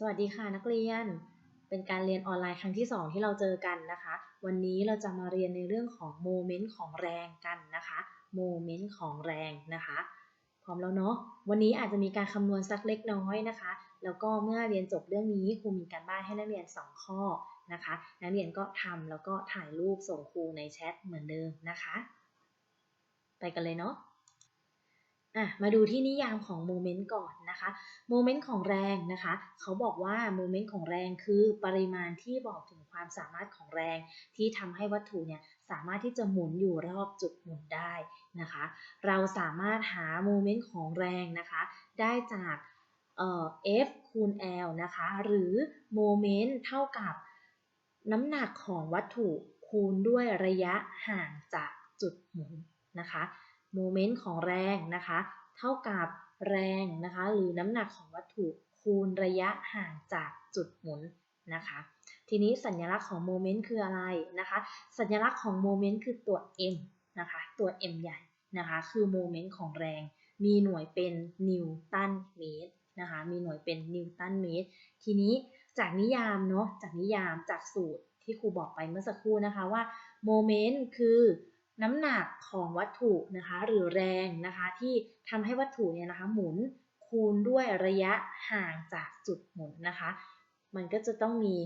สวัสดีค่ะนักเรียน เป็นการเรียนออนไลน์ครั้งที่ 2 ที่เราเจอกันนะคะ วันนี้เราจะมาเรียนในเรื่องของโมเมนต์ของแรงกันนะคะโมเมนต์ของแรงนะคะ พร้อมแล้วเนาะวันนี้อาจจะมีการคำนวณสักเล็กน้อยนะคะ แล้วก็เมื่อเรียนจบเรื่องนี้ครูมีการบ้านให้นักเรียน 2 ข้อนะคะ นักเรียนก็ทำแล้วก็ถ่ายรูปส่งครูในแชทเหมือนเดิมนะคะ ไปกันเลยเนาะ อะมาดูที่นิยามของโมเมนต์ก่อนนะคะโมเมนต์ของแรงนะคะเขาบอกว่าโมเมนต์ของแรงคือปริมาณที่บอกถึงความสามารถของแรงที่ทำให้วัตถุเนี่ยสามารถที่จะหมุนอยู่รอบจุดหมุนได้นะคะ เราสามารถหาโมเมนต์ของแรงนะคะได้จากเอ่อ F คูณ L นะคะหรือโมเมนต์เท่ากับน้ำหนักของวัตถุคูณด้วยระยะห่างจากจุดหมุนนะคะ โมเมนต์ของแรงนะคะ เท่ากับแรงนะคะ หรือน้ำหนักของวัตถุคูณระยะห่างจากจุดหมุนนะคะ ทีนี้สัญลักษณ์ของโมเมนต์คืออะไรนะคะ สัญลักษณ์ของโมเมนต์คือตัว m นะคะ ตัว m ใหญ่นะคะ คือโมเมนต์ของแรง มีหน่วยเป็นนิวตันเมตรนะคะ มีหน่วยเป็นนิวตันเมตร ทีนี้จากนิยามเนาะ จากนิยามจากสูตรที่ครูบอกไปเมื่อสักครู่นะคะว่าโมเมนต์คือ น้ำหนักของวัตถุนะคะหรือแรงนะคะที่ทำให้วัตถุเนี่ยนะคะหมุนคูณด้วยระยะห่างจากจุดหมุนนะคะ มันก็จะต้องมี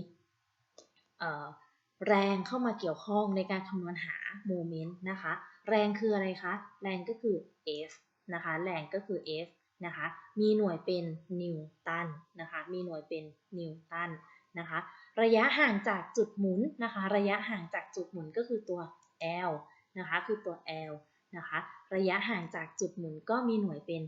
แรงเข้ามาเกี่ยวข้องในการคำนวณหาโมเมนต์นะคะ แรงคืออะไรคะ แรงก็คือ F นะคะ แรงก็คือ F นะคะ มีหน่วยเป็นนิวตันนะคะ มีหน่วยเป็นนิวตันนะคะ ระยะห่างจากจุดหมุนนะคะ ระยะห่างจากจุดหมุนก็คือตัว L นะคะคือตัว L นะคะระยะห่างจากจุดหมุนก็มีหน่วยเป็น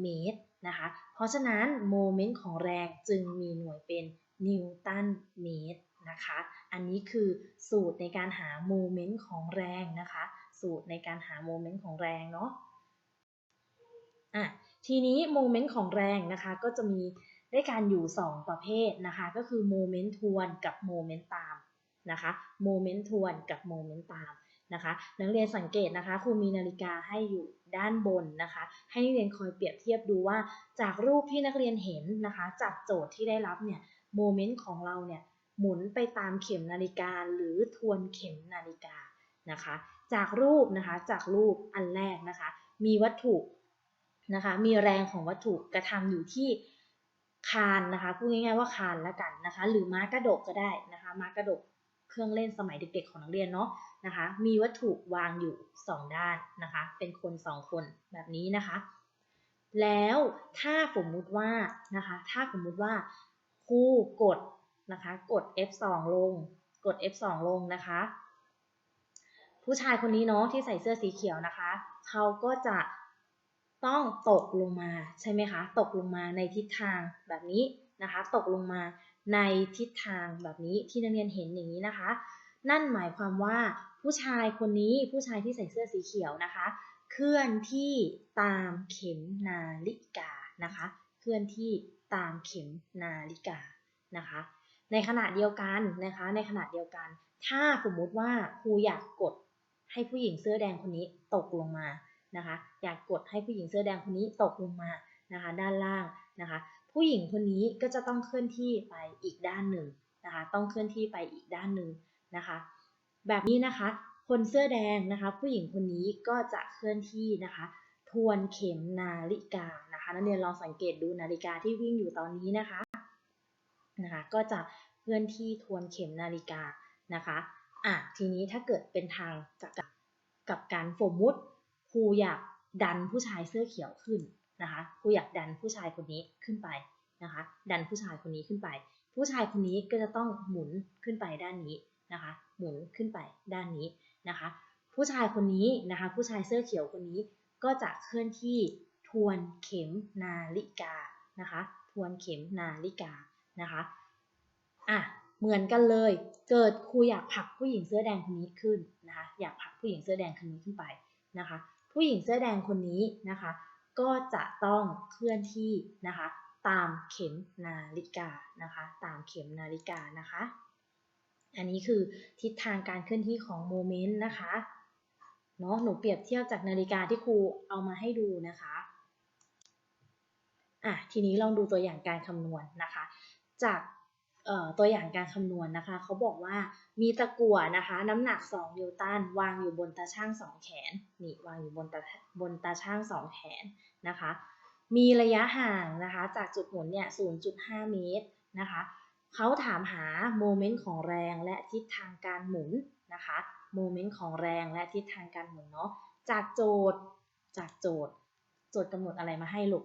เมตรนะคะเพราะฉะนั้นโมเมนต์ของแรงจึงมีหน่วยเป็นนิวตันเมตรนะคะอันนี้คือสูตรในการหาโมเมนต์ของแรงนะคะสูตรในการหาโมเมนต์ของแรงเนาะอะทีนี้โมเมนต์ของแรงนะคะก็จะมีได้การอยู่ 2 ประเภทนะคะก็คือโมเมนต์ทวนกับโมเมนต์ตามนะคะโมเมนต์ทวนกับโมเมนต์ตาม นะคะนักเรียนสังเกตนะคะครูมีนาฬิกาให้อยู่ด้านบนนะคะ ให้นักเรียนคอยเปรียบเทียบดูว่า จากรูปที่นักเรียนเห็นนะคะ จากโจทย์ที่ได้รับเนี่ยโมเมนต์ของเราเนี่ยหมุนไปตามเข็มนาฬิกาหรือทวนเข็มนาฬิกานะคะ จากรูปนะคะจากรูปอันแรกนะคะ มีวัตถุนะคะมีแรงของวัตถุกระทำอยู่ที่คานนะคะพูดง่ายๆว่าคานแล้วกันนะคะ หรือม้ากระดกก็ได้นะคะ ม้ากระดกเครื่องเล่นสมัยเด็กๆของนักเรียนเนาะ นะคะ มีวัตถุวางอยู่ 2 ด้านนะคะ เป็นคน 2 คนแบบนี้นะคะ แล้วถ้าสมมุติว่านะคะ ถ้าสมมุติว่าครูกดนะคะ กด F2 ลง กด F2 ลงนะคะ ผู้ชายคนนี้เนาะที่ใส่เสื้อสีเขียวนะคะ เขาก็จะต้องตกลงมาใช่ไหมคะ ตกลงมาในทิศทางแบบนี้นะคะ ตกลงมาในทิศทางแบบนี้ที่นักเรียนเห็นอย่างนี้นะคะ นั่นหมายความว่าผู้ชายคนนี้ผู้ชายที่ใส่เสื้อสีเขียวนะคะ เคลื่อนที่ตามเข็มนาฬิกานะคะ เคลื่อนที่ตามเข็มนาฬิกานะคะ ในขณะเดียวกันนะคะ ในขณะเดียวกัน ถ้าสมมุติว่าครูอยากกดให้ผู้หญิงเสื้อแดงคนนี้ตกลงมานะคะ อยากกดให้ผู้หญิงเสื้อแดงคนนี้ตกลงมานะคะ ด้านล่างนะคะ ผู้หญิงคนนี้ก็จะต้องเคลื่อนที่ไปอีกด้านหนึ่งนะคะ ต้องเคลื่อนที่ไปอีกด้านหนึ่ง นะคะ แบบนี้นะคะ คนเสื้อแดงนะคะ ผู้หญิงคนนี้ก็จะเคลื่อนที่นะคะ ทวนเข็มนาฬิกานะคะนักเรียนลองสังเกตดูนาฬิกาที่วิ่งอยู่ตอนนี้นะคะนะคะก็จะเคลื่อนที่ทวนเข็มนาฬิกานะคะอะทีนี้ถ้าเกิดเป็นทางกับกับการสมมุติครูอยากดันผู้ชายเสื้อเขียวขึ้นนะคะครูอยากดันผู้ชายคนนี้ขึ้นไปนะคะ ดันผู้ชายคนนี้ขึ้นไป ผู้ชายคนนี้ก็จะต้องหมุนขึ้นไปด้านนี้ นะคะหมุนขึ้นไปด้านนี้นะคะ ผู้ชายคนนี้นะคะ ผู้ชายเสื้อเขียวคนนี้ก็จะเคลื่อนที่ทวนเข็มนาฬิกานะคะ ทวนเข็มนาฬิกานะคะอะเหมือนกันเลย เกิดครูอยากผลักผู้หญิงเสื้อแดงคนนี้ขึ้นนะคะ อยากผลักผู้หญิงเสื้อแดงคนนี้ขึ้นไปนะคะ ผู้หญิงเสื้อแดงคนนี้นะคะ ก็จะต้องเคลื่อนที่นะคะ ตามเข็มนาฬิกานะคะ ตามเข็มนาฬิกานะคะ อันนี้คือทิศทางการเคลื่อนที่ของโมเมนต์นะคะเนาะหนูเปรียบเทียบจากนาฬิกาที่ครูเอามาให้ดูนะคะอะทีนี้ลองดูตัวอย่างการคำนวณนะคะ จากตัวอย่างการคำนวณนะคะเขาบอกว่ามีตะกั่วนะคะ น้ำหนัก 2 นิวตันวางอยู่บนตาช่าง 2 แขนนี่วางอยู่บนตาบนตาช่าง 2 แขนนะคะ มีระยะห่างนะคะ จากจุดหมุนเนี่ย 0.5 เมตรนะคะ เขาถามหาโมเมนต์ของแรงและทิศทางการหมุนนะคะโมเมนต์ของแรงและทิศทางการหมุนเนาะจากโจทย์จากโจทย์ โจทย์กำหนดอะไรมาให้ลูก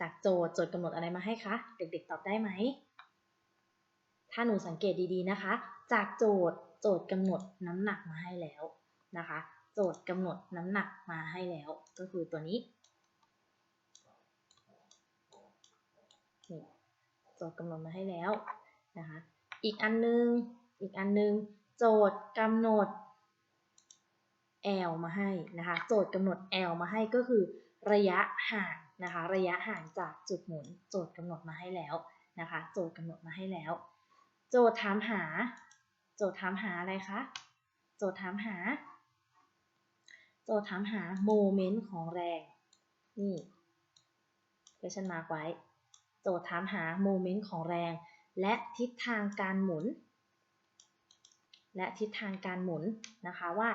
จากโจทย์โจทย์กำหนดอะไรมาให้คะเด็กๆตอบได้ไหมถ้าหนูสังเกตดีๆนะคะ จากโจทย์โจทย์กำหนดน้ำหนักมาให้แล้วนะคะ โจทย์กำหนดน้ำหนักมาให้แล้ว ก็คือตัวนี้ โจทย์กำหนดมาให้แล้วนะคะอีกอันนึงอีกอันนึงโจทย์กำหนด L มาให้นะคะโจทย์กำหนด L มาให้ก็คือระยะห่างนะคะระยะห่างจากจุดหมุน โจทย์กำหนดมาให้แล้วนะคะโจทย์กำหนดมาให้แล้ว โจทย์ถามหา โจทย์ถามหาอะไรคะโจทย์ถามหา โจทย์ถามหาโมเมนต์ของแรงนี่ question mark ไว้ โจทย์ถามหาโมเมนต์ของแรง และทิศทางการหมุน และทิศทางการหมุนนะคะว่า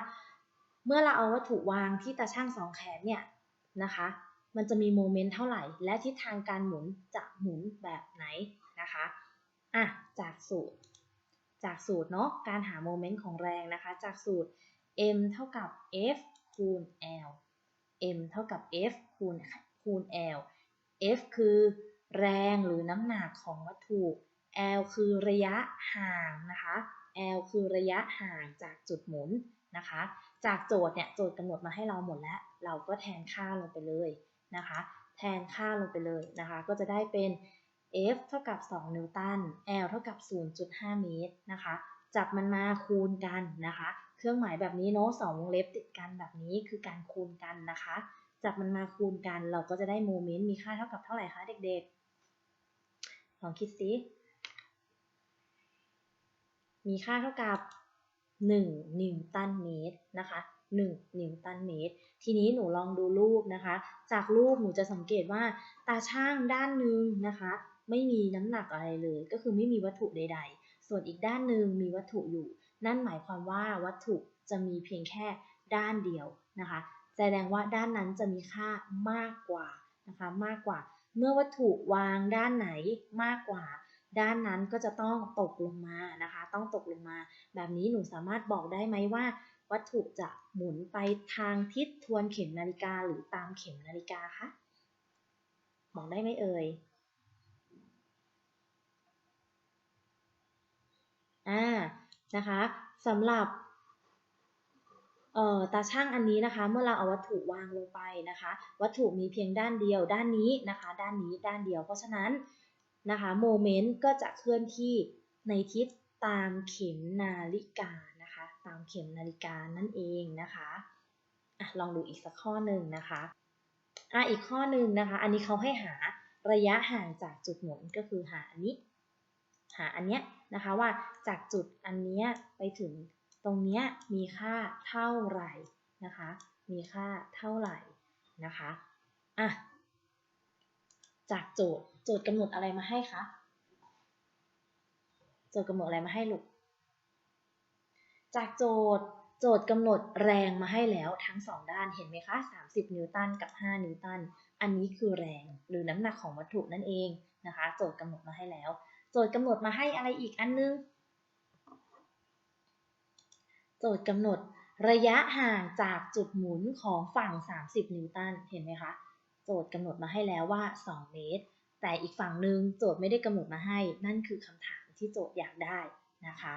เมื่อเราเอาวัตถุวางที่ตาช่างสองแขนเนี่ยนะคะมันจะมีโมเมนต์เท่าไหร่ และทิศทางการหมุนจะหมุนแบบไหนนะคะอะจากสูตร จากสูตรเนาะการหาโมเมนต์ของแรงนะคะจากสูตร m เท่ากับ f คูณ l m เท่ากับ f คูณคูณ l f คือ แรงหรือน้ำหนักของวัตถุ l คือระยะห่างนะคะ l คือระยะห่างจากจุดหมุนนะคะ จากโจทย์เนี่ยโจทย์กำหนดมาให้เราหมดแล้ว เราก็แทนค่าลงไปเลยนะคะ แทนค่าลงไปเลยนะคะ ก็จะได้เป็น F เท่ากับ 2 นิวตัน L เท่ากับ 0.5 เมตรนะคะ จับมันมาคูณกันนะคะ เครื่องหมายแบบนี้เนาะสองวงเล็บติดกันแบบนี้คือการคูณกันนะคะ จับมันมาคูณกันเราก็จะได้โมเมนต์มีค่าเท่ากับเท่าไหร่คะเด็กๆ ลองคิดซิมีค่าเท่ากับ 1 นิวตันเมตรนะคะ1นิวตันเมตร ทีนี้หนูลองดูรูปนะคะ จากรูปหนูจะสังเกตว่าตาช่างด้านหนึ่งนะคะ ไม่มีน้ำหนักอะไรเลย ก็คือไม่มีวัตถุใด ๆ ส่วนอีกด้านหนึ่งมีวัตถุอยู่ นั่นหมายความว่าวัตถุจะมีเพียงแค่ด้านเดียวนะคะ แสดงว่าด้านนั้นจะมีค่ามากกว่านะคะ มากกว่า เมื่อวัตถุวางด้านไหนมากกว่า ด้านนั้นก็จะต้องตกลงมานะคะ ต้องตกลงมา แบบนี้หนูสามารถบอกได้ไหมว่า วัตถุจะหมุนไปทางทิศทวนเข็มนาฬิกาหรือตามเข็มนาฬิกาคะบอกได้ไหมเอ่ยอ่านะคะสำหรับ ตาช่างอันนี้นะคะ เมื่อเราเอาวัตถุวางลงไปนะคะ วัตถุมีเพียงด้านเดียวด้านนี้นะคะ ด้านนี้ด้านเดียว เพราะฉะนั้นนะคะโมเมนต์ก็จะเคลื่อนที่ในทิศตามเข็มนาฬิกานะคะ ตามเข็มนาฬิกานั่นเองนะคะอะลองดูอีกสักข้อหนึ่งนะคะอะอีกข้อหนึ่งนะคะ อันนี้เขาให้หาระยะห่างจากจุดหมุนก็คือหาอันนี้ หาอันเนี้ยนะคะว่าจากจุดอันเนี้ยไปถึง ตรงนี้มีค่าเท่าไหร่นะคะ มีค่าเท่าไหร่นะคะอะจากโจทย์โจทย์กำหนดอะไรมาให้คะโจทย์กำหนดอะไรมาให้ลูกจากโจทย์โจทย์กำหนดแรงมาให้แล้วทั้งสองด้านเห็นไหมคะ 30 นิวตันกับ 5 นิวตัน อันนี้คือแรงหรือน้ำหนักของวัตถุนั่นเองนะคะ โจทย์กำหนดมาให้แล้ว โจทย์กำหนดมาให้อะไรอีกอันนึง โจทย์กำหนดระยะห่างจากจุดหมุนของฝั่ง 30 นิวตัน เห็นไหมคะ โจทย์กำหนดมาให้แล้วว่า 2 เมตร แต่อีกฝั่งหนึ่งโจทย์ไม่ได้กำหนดมาให้ นั่นคือคำถามที่โจทย์อยากได้นะคะ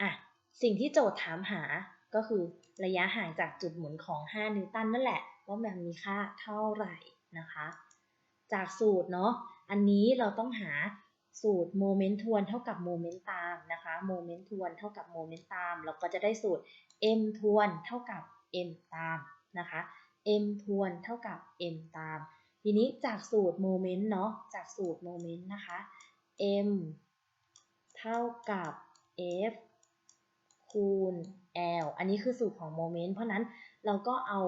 อะสิ่งที่โจทย์ถามหาก็คือระยะห่างจากจุดหมุนของ 5 นิวตันนั่นแหละ ว่ามันมีค่าเท่าไหร่นะคะ จากสูตรเนาะ อันนี้เราต้องหา สูตรโมเมนต์ทวนเท่ากับโมเมนต์ตามนะคะโมเมนต์ทวนเท่ากับโมเมนต์ตาม เราก็จะได้สูตร m ทวนเท่ากับ m ตามนะคะ m ทวนเท่ากับ m ตาม ทีนี้จากสูตรโมเมนต์เนาะจากสูตรโมเมนต์นะคะ m เท่ากับ f คูณ l อันนี้คือสูตรของโมเมนต์เพราะนั้นเราก็เอา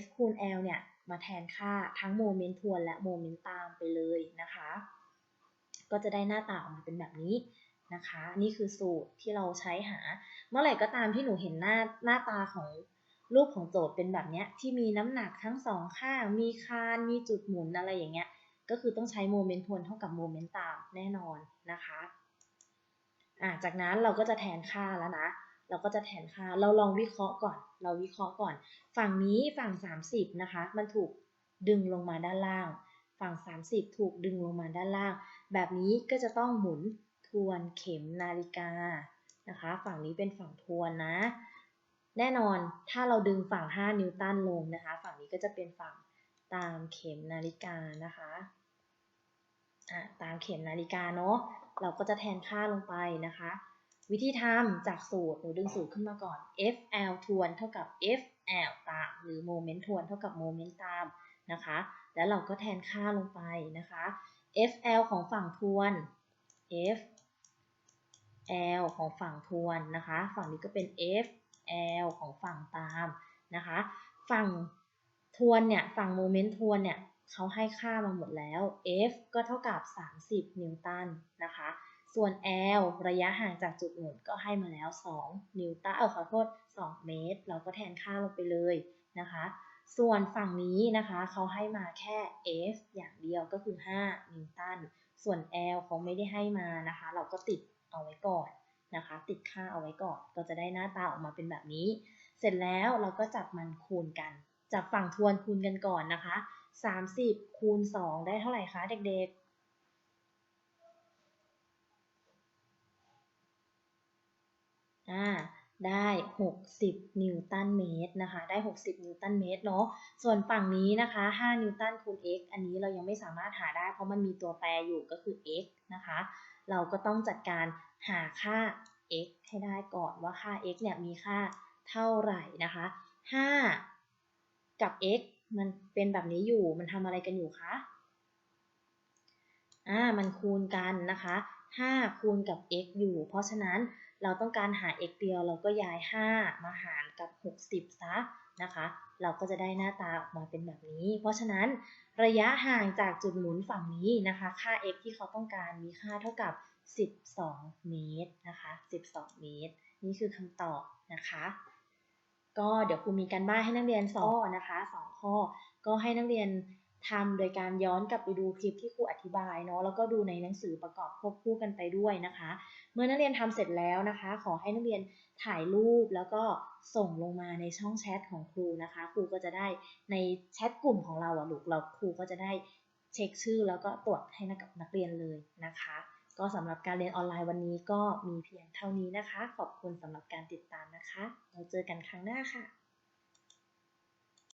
f คูณ l เนี่ยมาแทนค่าทั้งโมเมนต์ทวนและโมเมนต์ตามไปเลยนะคะ ก็จะได้หน้าตาออกมาเป็นแบบนี้นะคะ นี่คือสูตรที่เราใช้หา เมื่อไหร่ก็ตามที่หนูเห็นหน้าหน้าตาของรูปของโจทย์เป็นแบบเนี้ยที่มีน้ำหนักทั้งสองข้าง มีคานมีจุดหมุนอะไรอย่างเงี้ย ก็คือต้องใช้โมเมนต์ทวนเท่ากับโมเมนต์ตามแน่นอนนะคะอะจากนั้นเราก็จะแทนค่าแล้วนะเราก็จะแทนค่า เราลองวิเคราะห์ก่อน เราวิเคราะห์ก่อน ฝั่งนี้ฝั่ง 30 นะคะ มันถูกดึงลงมาด้านล่าง ฝั่ง 30 ถูกดึงลงมาด้านล่าง แบบนี้ก็จะต้องหมุนทวนเข็มนาฬิกานะคะ ฝั่งนี้เป็นฝั่งทวนนะ แน่นอนถ้าเราดึงฝั่ง 5 นิวตันลงนะคะ ฝั่งนี้ก็จะเป็นฝั่งตามเข็มนาฬิกานะคะอะตามเข็มนาฬิกาเนาะเราก็จะแทนค่าลงไปนะคะ วิธีทำจากสูตรหนูดึงสูตรขึ้นมาก่อน FL ทวนเท่ากับ FL ตาม หรือโมเมนต์ทวนเท่ากับโมเมนต์ตามนะคะ แล้วเราก็แทนค่าลงไปนะคะ FL ของฝั่งทวน FL ของฝั่งทวนนะคะ ฝั่งนี้ก็เป็น FL ของฝั่งตามนะคะ ฝั่งทวนเนี่ยฝั่งโมเมนต์ทวนเนี่ยเขาให้ค่ามาหมดแล้ว F ก็เท่ากับ 30 นิวตันนะคะ ส่วน L ระยะห่างจากจุดหมุนก็ให้มาแล้ว 2 นิวตันเออขอโทษ 2 เมตร เราก็แทนค่าลงไปเลยนะคะ ส่วนฝั่งนี้นะคะเขาให้มาแค่ F อย่างเดียวก็คือ 5 นิวตัน ส่วน L เขาไม่ได้ให้มานะคะ เราก็ติดเอาไว้ก่อนนะคะ ติดค่าเอาไว้ก่อน ก็จะได้หน้าตาออกมาเป็นแบบนี้ เสร็จแล้วเราก็จับมันคูณกัน จับฝั่งทวนคูณกันก่อนนะคะ 30 คูณ 2 ได้เท่าไหร่คะเด็กๆอ่า ได้ 60 นิวตันเมตรนะคะ ได้ 60 นิวตันเมตรเนาะ ส่วนฝั่งนี้นะคะ 5 นิวตันคูณ x อันนี้เรายังไม่สามารถหาได้เพราะมันมีตัวแปรอยู่ก็คือ x นะคะ เราก็ต้องจัดการหาค่า x ให้ได้ก่อนว่าค่า x เนี่ยมีค่าเท่าไหร่นะคะ 5 กับ x มันเป็นแบบนี้อยู่ มันทำอะไรกันอยู่คะ อ่า มันคูณกันนะคะ 5 คูณกับ x อยู่ เพราะฉะนั้น เราต้องการหา x เดียวเราก็ย้าย 5 มาหารกับ 60 ซะนะคะ เราก็จะได้หน้าตาออกมาเป็นแบบนี้ เพราะฉะนั้นระยะห่างจากจุดหมุนฝั่งนี้นะคะ ค่า x ที่เขาต้องการมีค่าเท่ากับ 12 เมตรนะคะ 12 เมตร นี่คือคำตอบนะคะ ก็เดี๋ยวครูมีการบ้านให้นักเรียนสองนะคะสองข้อ ก็ให้นักเรียน ทำโดยการย้อนกลับไปดูคลิปที่ครูอธิบายเนาะแล้วก็ดูในหนังสือประกอบควบคู่กันไปด้วยนะคะ เมื่อนักเรียนทำเสร็จแล้วนะคะ ขอให้นักเรียนถ่ายรูปแล้วก็ส่งลงมาในช่องแชทของครูนะคะ ครูก็จะได้ในแชทกลุ่มของเราอะลูกเราครูก็จะได้เช็คชื่อแล้วก็ตรวจให้นักกับนักเรียนเลยนะคะ ก็สำหรับการเรียนออนไลน์วันนี้ก็มีเพียงเท่านี้นะคะ ขอบคุณสำหรับการติดตามนะคะ เราเจอกันครั้งหน้าค่ะ